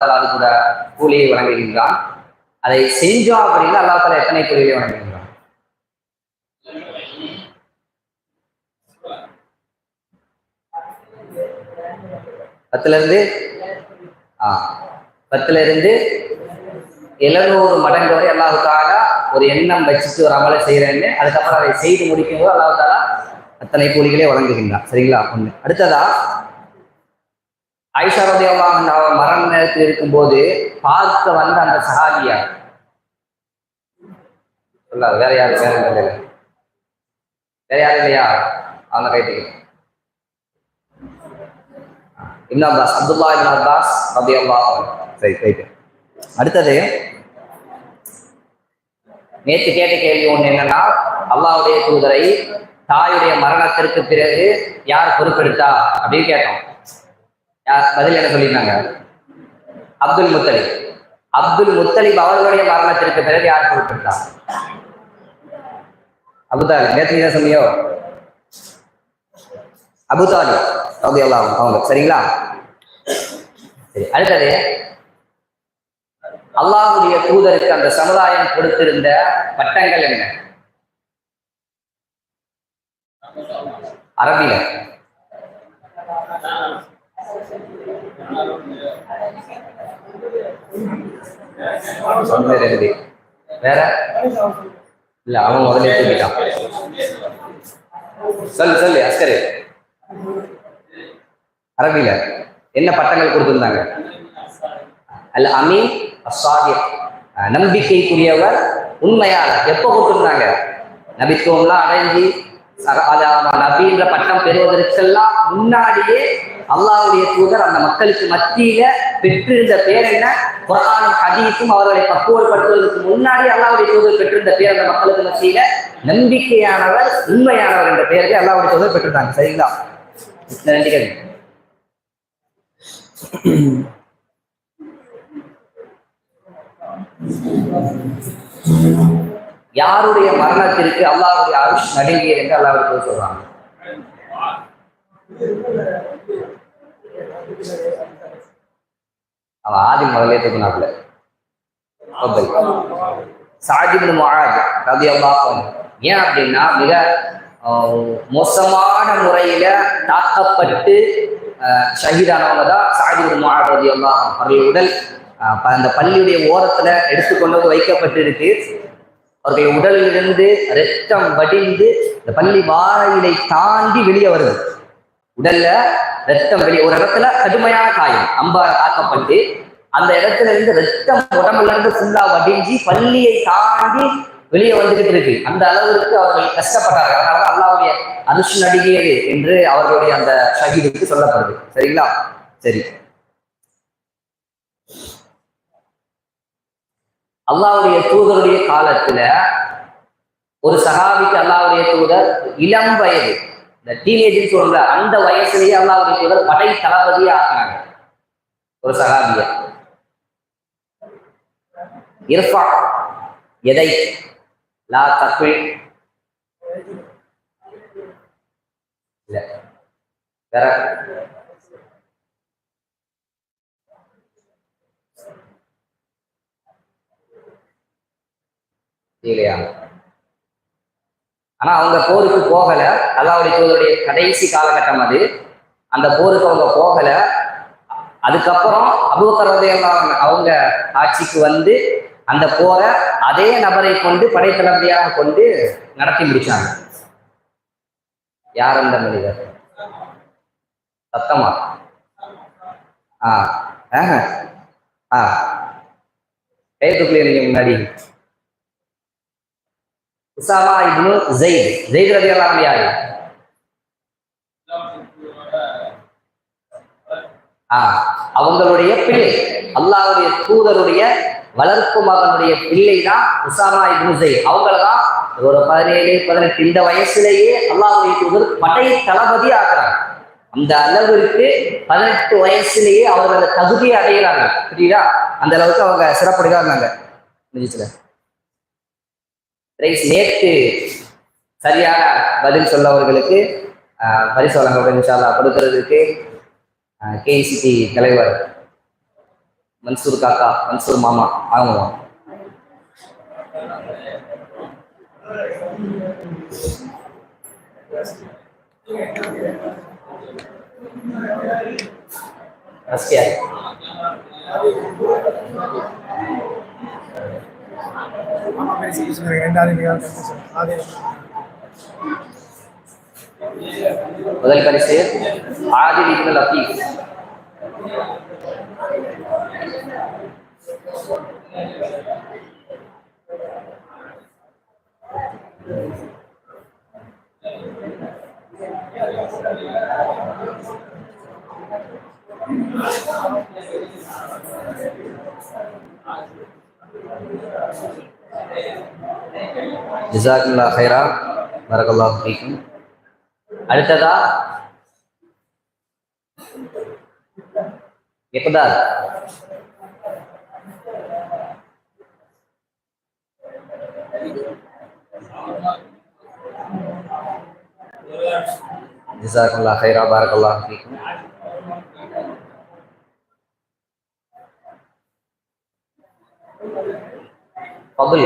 அல்லாது கூட கூலியை வழங்குகின்றான். அதை செஞ்சோம் அப்படின்னா அல்லா தலா எத்தனை கூலியை வழங்குகின்றான்? பத்துல இருந்து ஆ பத்துல இருந்து எழுநூறு மடங்கு வரை அல்லாஹு தாலா ஒரு எண்ணம் வச்சுட்டு ஒரு அமலை செய்யறேன்னு அதுக்கப்புறம் அதை செய்து முடிக்கும் போது அல்லாஹு தாலா அத்தனை கூலிகளே வழங்குகின்றான். சரிங்களா? ஒண்ணு. அடுத்ததா ஐஸ்வரதேவா அவர் மரண நேரத்தில் இருக்கும்போது பார்க்க வந்த அந்த சஹாபியா? சொல்லாது வேற யாரு? வேற யாரும் இல்லை வேற யாரு இல்லையா? அவங்க கைட்டு Ibn Abbas Abdullah Ibn Abbas ரதியல்லாஹு சரி ரைட்டு அடுத்தது நேற்று கேட்ட கேள்வி ஒண்ணு என்னன்னா அல்லாஹ்வுடைய தூதரை தாயுடைய மரணத்திற்கு பிறகு யார் பொறுப்பெடுத்தா? அப்படின்னு கேட்டோம். பதில் என்ன சொல்லியிருந்தாங்க? அப்துல் முத்தலிப். அப்துல் முத்தலிப் அவர்களுடைய மரணத்திற்கு பிறகு யார் பொறுப்பெடுத்தா அபுதாலி நேற்று என்ன சொன்னியோ? அபுதாலி அப்படி அல்லாஹ் அவங்க. சரிங்களா? சரி அடுத்தது. அல்லாஹுடைய தூதருக்கு அந்த சமுதாயம் கொடுத்திருந்த பட்டங்கள் என்ன? அரபியல் வேற இல்ல அவன் முதல்ல தூக்கிட்டான் சொல்லு சொல்லு அஸ்கரு. அரபில என்ன பட்டங்கள் கொடுத்திருந்தாங்க அல்ல அமீன் அசாதிக் நம்பிக்கைக்குரியவர் உண்மையாளர் எப்போ கொடுத்திருந்தாங்க நபித்துவம்லாம் அடைஞ்சு நபின்ற பட்டம் பெறுவதற்கெல்லாம் முன்னாடியே அல்லாவுடைய தூதர் அந்த மக்களுக்கு மத்தியில பெற்றிருந்த பேர் என்ன? குரானும் ஹதீஸும் அவர்களை பக்குவப்படுத்துவதற்கு முன்னாடி அல்லாவுடைய தூதர் பெற்றிருந்த பேர் அந்த மக்களுக்கு மத்தியில நம்பிக்கையானவர் உண்மையானவர் என்ற பெயரை அல்லாவுடைய தூதர் பெற்றிருந்தாங்க. சரிங்களா? நன்றி கேள்வி யாருடைய மரணத்திற்கு அல்லாவுடைய அருஷ் நடுங்கியது என்று அல்லாவுடைய சொல்றாங்க. அவன் ஆதி முதலே தூக்குனாப்புல சாஜிபின் மொழாஜ் ரலியல்லாஹு ஏன் அப்படின்னா மிக மோசமான முறையில தாக்கப்பட்டு ஷஹீதானவங்க தான் சாஜிபின் மொழாஜ் ரலியல்லாஹு அன்ஹு அவர்கள் உடல் ஆஹ், அந்த பள்ளியுடைய ஓரத்துல எடுத்துக்கொண்டு வந்து வைக்கப்பட்டிருக்கு. அவருடைய உடலிலிருந்து ரத்தம் வடிந்து இந்த பள்ளி வாரையிலை தாண்டி வெளியே வருது. உடல்ல ரத்தம் வெளியே ஒரு இடத்துல கடுமையான காயம் அம்பார தாக்கப்பட்டு அந்த இடத்துல இருந்து ரத்தம் உடம்புல இருந்து ஃபுல்லா வடிஞ்சு பள்ளியை தாண்டி வெளியே வந்துகிட்டு இருக்கு. அந்த அளவுக்கு அவர்கள் கஷ்டப்பட்டார்கள். அதனால அல்லாவுடைய அனுஷ் நடிகையது என்று அவர்களுடைய அந்த ஷஹீதுக்கு சொல்லப்படுது. சரிங்களா? சரி. அல்லாவுடைய தூதருடைய காலத்துல ஒரு சகாபிக்கு அல்லாவுடைய தூதர் இளம் வயது. இந்த டீனேஜ் சொல்ற அந்த வயசுலேயே அல்லாஹ் தூதர் படை தளபதியே ஆக்குனாங்க ஒரு சகாபிய. இர்ஃபா எதை? லா தக்குள் இல்ல. வேற. இல்லையா ஆனா அவங்க போருக்கு போகல. அல்லாவுடைய தூதருடைய கடைசி காலகட்டம் அது. அந்த போருக்கு அவங்க போகல. அதுக்கப்புறம் அபூக்கரதையெல்லாம் அவங்க ஆட்சிக்கு வந்து அந்த போரை அதே நபரை கொண்டு படைத்தளபதியாக கொண்டு நடத்தி முடிச்சாங்க. யார் அந்த மனிதர்? சத்தமா? ஆ ஆ. கைத்துக்குள்ளே நீங்க முன்னாடி. Usama Ibn Zaid. ஜெயித் ரலியல்லாஹு யாரு? ஆ அவங்களுடைய பிள்ளை. அல்லாவுடைய தூதருடைய வளர்ப்பு மகனுடைய பிள்ளை தான் உசாமா இப்னு ஜெயித். அவங்கள தான் ஒரு பதினேழு பதினெட்டு இந்த வயசுலேயே அல்லாவுடைய தூதர் படை தளபதி ஆக்குறாங்க அந்த அளவிற்கு பதினெட்டு வயசுலேயே அவர்கள் அந்த தகுதியை அடைகிறாங்க புரியுதா? அந்த அளவுக்கு அவங்க சிறப்படுகிறாங்க நிஜத்துல நேற்று சரியான பதில் சொல்லவர்களுக்கு பரிசு வழங்கப்படும் இன்ஷால்லா கொடுக்கறதுக்கு கேசிடி தலைவர் மன்சூர் காக்கா மன்சூர் மாமா அவங்க வாங்க. அஸ்கியா முதல் பரிசு ஆதில் இப்னு லத்தீஃப் ஜிசாக்குல்லா ஹைரா பரகல்லாஹு ஃபீக்கும். அடுத்ததா? இக்தார். ஜிசாக்குல்லா ஹைரா பரகல்லாஹு ஃபீக்கும். ஃபضل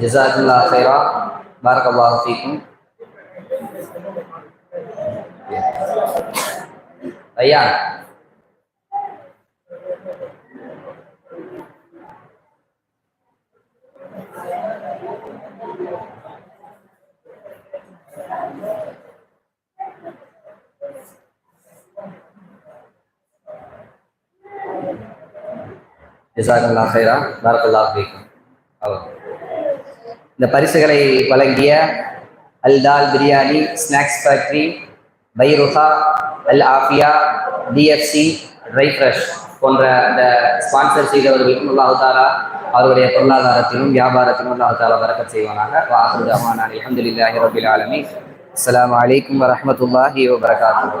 ஜிசாக்குல்லா ஹைரா பரகல்லாஹு ஃபீக்கும் ஐயா ஜிசாக்குல்லா ஹைரா பரகல்லாஹு ஃபீக்கும் இந்த பரிசுகளை வழங்கிய அல் தால் பிரியாணி ஸ்நாக்ஸ் ஃபேக்டரி பைருஹா அல் ஆஃபியா டிஎஃப்சி ட்ரை ஃப்ரெஷ் போன்ற அந்த ஸ்பான்சர் செய்தவர்களுக்கும் அவதாரா அவருடைய பொருளாதாரத்திலும் வியாபாரத்திலும் அவதாரா வரக்க செய்வானாக வாஹரு அமான் அல்ஹம்துலில்லாஹி ரபில் ஆலமீன் அஸ்ஸலாமு அலைக்கும் வரஹ்மத்துல்லாஹி வபரகாத்துஹு